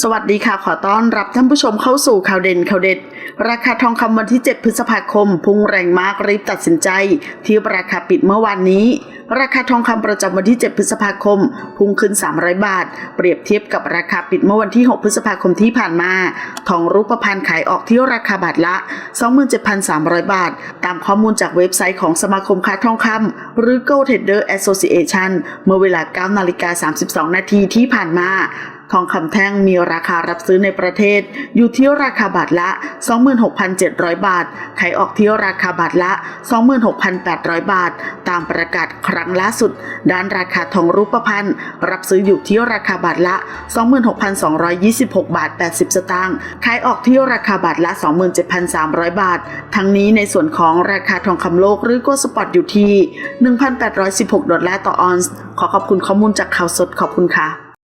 สวัสดีค่ะ ขอต้อนรับท่านผู้ชมเข้าสู่ข่าวเด่นข่าวเด็ด ราคาทองคำวันที่ 7 พฤษภาคม พุ่งแรงมากรีบตัดสินใจ ที่ราคาปิดเมื่อวานนี้ ราคาทองคำประจำวันที่ 7 พฤษภาคม พุ่งขึ้น 300 บาท เปรียบเทียบกับราคาปิดเมื่อวันที่ 6 พฤษภาคมที่ผ่านมา ทองรูปพรรณขายออกที่ราคาบาทละ 27,300 บาท ตามข้อมูลจากเว็บไซต์ของสมาคมค้าทองคำหรือ Gold Trader Association เมื่อเวลา9นาฬิกา32นาทีที่ผ่านมา ทองคำแท่งมีราคารับซื้อในประเทศ อยู่ที่ราคาบาทละ 26,700 บาท ขายออกที่ราคาบาทละ 26,800 บาท ตามประกาศครั้งล่าสุด ด้านราคาทองรูปพรรณรับซื้ออยู่ที่ราคาบาทละ 26,226 บาท 80 สตางค์ ขายออกที่ราคาบาทละ 27,300 บาท ทั้งนี้ในส่วนของราคาทองคำโลกหรือโกลสปอตอยู่ที่ 1,816 ดอลลาร์ต่อออนซ์ ขอขอบคุณข้อมูลจากข่าวสดขอบคุณค่ะ